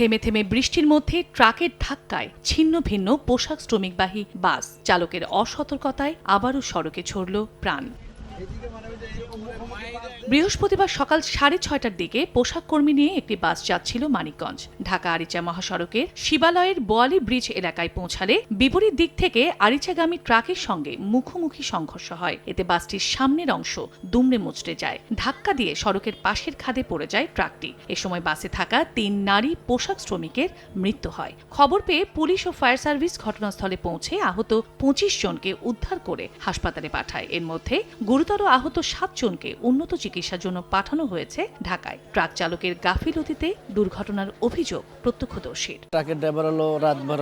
থেমে থেমে বৃষ্টির মধ্যে ট্রাকের ধাক্কায় ছিন্ন ভিন্ন পোশাক শ্রমিকবাহী বাস চালকের অসতর্কতায় আবারও সড়কে ছড়ল প্রাণ। বৃহস্পতিবার সকাল সাড়ে ছয়টার দিকে পোশাক কর্মী নিয়ে একটি বাস যাচ্ছিল মানিকগঞ্জ। ঢাকা আরিচা মহাসড়কের শিবালয়ের বোয়ালি ব্রিজ এলাকায় পৌঁছালে বিপরীত দিক থেকে আরিচাগামী ট্রাকের সঙ্গে মুখোমুখি সংঘর্ষ হয়। এতে বাসটির সামনের অংশ দুমড়ে মুচড়ে যায়। ধাক্কা দিয়ে সড়কের পাশের খাদে পড়ে যায় ট্রাকটি। এ সময় বাসে থাকা তিন নারী পোশাক শ্রমিকের মৃত্যু হয়। খবর পেয়ে পুলিশ ও ফায়ার সার্ভিস ঘটনাস্থলে পৌঁছে আহত পঁচিশ জনকে উদ্ধার করে হাসপাতালে পাঠায়। এর মধ্যে গুরুতর আহত সাত জনকে উন্নত চিকিৎসার জন্য পাঠানো হয়েছে ঢাকায়। ট্রাক চালকের গাফিলতিতে দুর্ঘটনার অভিযোগ প্রত্যক্ষদর্শীর। ট্রাকের ড্রাইভার হলো রাতভর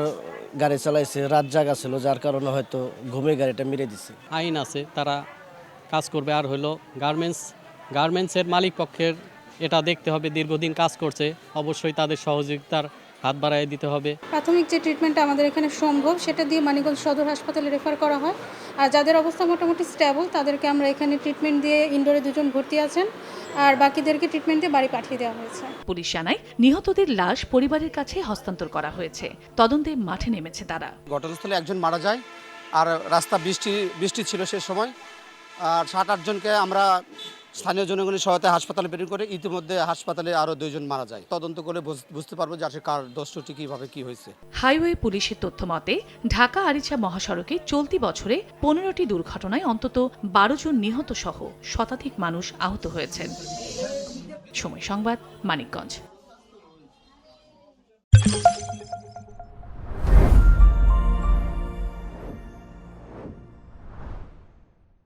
গাড়ি চালাইছে রাত জাগা ছিল যার কারণে হয়তো ঘুমে গাড়িটা মেরে দিছে। আইন আছে তারা কাজ করবে। আর হলো গার্মেন্টস গার্মেন্টসের মালিক পক্ষের এটা দেখতে হবে দীর্ঘদিন কাজ করছে অবশ্যই তাদের সহযোগিতার হাত বাড়ায় দিতে হবে। প্রাথমিক যে ট্রিটমেন্টটা আমাদের এখানে সম্ভব সেটা দিয়ে মানিকগঞ্জ সদর হাসপাতালে রেফার করা হয়। আর যাদের অবস্থা মোটামুটি স্টেবল তাদেরকে আমরা এখানে ট্রিটমেন্ট দিয়ে ইনডোরে দুজন ভর্তি আছেন আর বাকিদেরকে ট্রিটমেন্ট দিয়ে বাড়ি পাঠিয়ে দেওয়া হয়েছে। পুলিশ জানায় নিহতদের লাশ পরিবারের কাছে হস্তান্তর করা হয়েছে। তদন্তে মাঠে নেমেছে তারা। ঘটনাস্থলে একজন মারা যায় আর রাস্তা বৃষ্টি বৃষ্টি ছিল সে সময় আর সাত আটজনকে আমরা স্থানীয় জনগণের সহায়তায় হাসপাতালে প্রেরণ করে ইতিমধ্যে হাসপাতালে আরও দুইজন মারা যায়। তদন্ত করে বুঝতে পারব যে আসলে কার দোষটি কীভাবে কি হয়েছে। হাইওয়ে পুলিশের তথ্য মতে, ঢাকা আরিচা মহাসড়কে চলতি বছরে পনেরোটি দুর্ঘটনায় অন্তত বারো জন নিহত সহ শতাধিক মানুষ আহত হয়েছেন। সময় সংবাদ, মানিকগঞ্জ।